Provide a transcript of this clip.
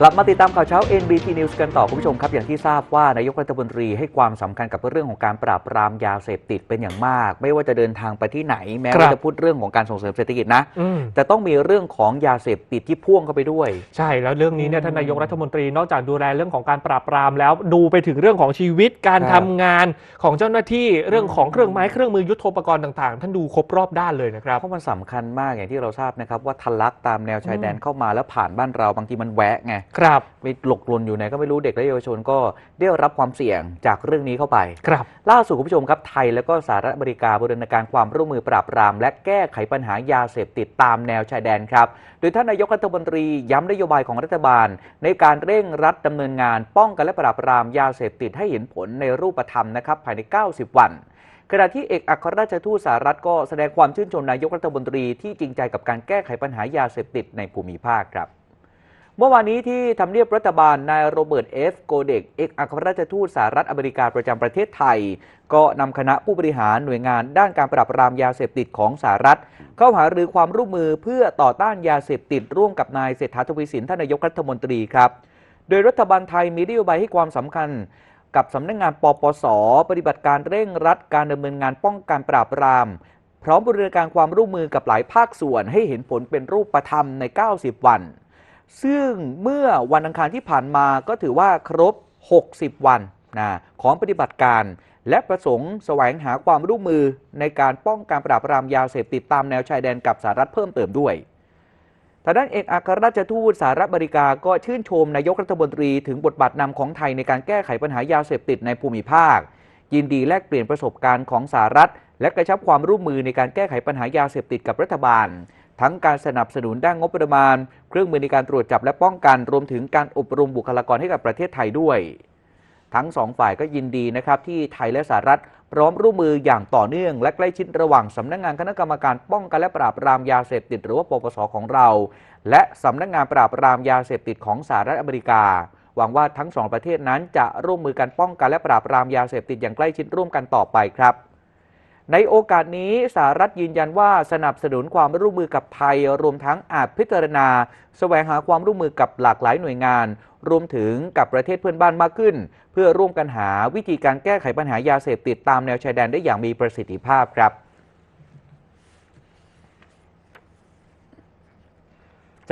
กลับมาติดตามข่าวเช้า NBT News กันต่อคุณผู้ชมครับ อย่างที่ทราบว่านายกรัฐมนตรีให้ความสำคัญกับเรื่องของการปราบปรามยาเสพติดเป็นอย่างมาก ไม่ว่าจะเดินทางไปที่ไหน แม้ครัว่าบจะพูดเรื่องของการส่งเสริมเศรษฐกิจนะอืมแต่ต้องมีเรื่องของยาเสพติดที่พ่วงเข้าไปด้วย ใช่แล้วเรื่องนี้เนี่ยอืมท่านนายกรัฐมนตรีนอกจากดูแลเรื่องของการปราบปรามแล้วดูไปถึงเรื่องของชีวิตการครัทำบงานของเจ้าหน้าที่เรื่องของอืมเครื่องไม้เครื่องมือยุทโธปกรณ์ต่างๆ ท่านดูครบรอบด้านเลยนะครับเพราะมันสำคัญมากอย่างที่เราทราบนะครับว่าทะลักตามแนวชายแดนอืมเข้ามาแล้วผ่านบ้านเราบางทีมันแวะไงครับไปหลกหล่นอยู่ไหนก็ไม่รู้เด็กและเยาวชนก็ได้รับความเสี่ยงจากเรื่องนี้เข้าไป ครับ ล่าสุดคุณผู้ชมครับไทยและก็สหรัฐอเมริกาบูรณาการความร่วมมือปราบปราม และแก้ไขปัญหายาเสพติดตามแนวชายแดนครับ โดยท่านนายกรัฐมนตรีย้ำนโยบายของรัฐบาล ในการเร่งรัดดำเนินงาน ป้องกันและปราบปรามยาเสพติดให้เห็นผลในรูปธรรมนะครับภายใน 90 วันขณะที่เอกอัครราชทูตสหรัฐก็แสดงความชื่นชมนายกรัฐมนตรีที่จริงใจกับการแก้ไขปัญหายาเสพติดในภูมิภาคครับ เมื่อวานนี้ที่ทำเนียบรัฐบาลนายโรเบิร์ตเอฟโกเดกเอกอัครราชทูตสหรัฐอเมริกาประจำประเทศไทย ก็นำคณะผู้บริหารหน่วยงานด้านการปราบปรามยาเสพติดของสหรัฐ เข้าหารือความร่วมมือเพื่อต่อต้านยาเสพติดร่วมกับนายเศรษฐาทวีสินท่านนายกรัฐมนตรีครับ โดยรัฐบาลไทยมีนโยบายให้ความสำคัญกับสำนักงานปปส ปฏิบัติการเร่งรัดการดำเนินงานป้องกันปราบปราม พร้อมบริการความร่วมมือกับหลายภาคส่วนให้เห็นผลเป็นรูปธรรมใน 90 วัน ซึ่งเมื่อวันอังคารที่ผ่านมาก็ถือว่าครบ 60 วันนะของปฏิบัติการและประสงค์แสวงหาความร่วมมือในการป้องกันปราบปรามยาเสพติดตามแนวชายแดนกับสหรัฐเพิ่มเติมด้วยทางด้านเอกอัครราชทูตสหรัฐอเมริกาก็ชื่นชมนายกรัฐมนตรีถึงบทบาทนำของไทยในการแก้ไขปัญหายาเสพติดในภูมิภาค ยินดีแลกเปลี่ยนประสบการณ์ของสหรัฐ และกระชับความร่วมมือในการแก้ไขปัญหายาเสพติดกับรัฐบาล ทั้งการสนับสนุนด้านงบประมาณ เครื่องมือในการตรวจจับและป้องกันรวมถึงการอบรมบุคลากรให้กับประเทศไทยด้วย ทั้งสองฝ่ายก็ยินดีนะครับที่ไทยและสหรัฐพร้อมร่วมมืออย่างต่อเนื่องและใกล้ชิดระหว่างสำนักงานคณะกรรมการป้องกันและปราบปรามยาเสพติดหรือว่าปปสของเรา และสำนักงานปราบปรามยาเสพติดของสหรัฐอเมริกาหวังว่าทั้งสองประเทศนั้นจะร่วมมือกันป้องกันและปราบปรามยาเสพติดอย่างใกล้ชิดร่วมกันต่อไปครับ ในโอกาสนี้สหรัฐยืนยันว่าสนับสนุนความร่วมมือกับไทย รวมทั้งอาจพิจารณา แสวงหาความร่วมมือกับหลากหลายหน่วยงาน รวมถึงกับประเทศเพื่อนบ้านมากขึ้น เพื่อร่วมกันหาวิธีการแก้ไขปัญหายาเสพติดตามแนวชายแดนได้อย่างมีประสิทธิภาพครับ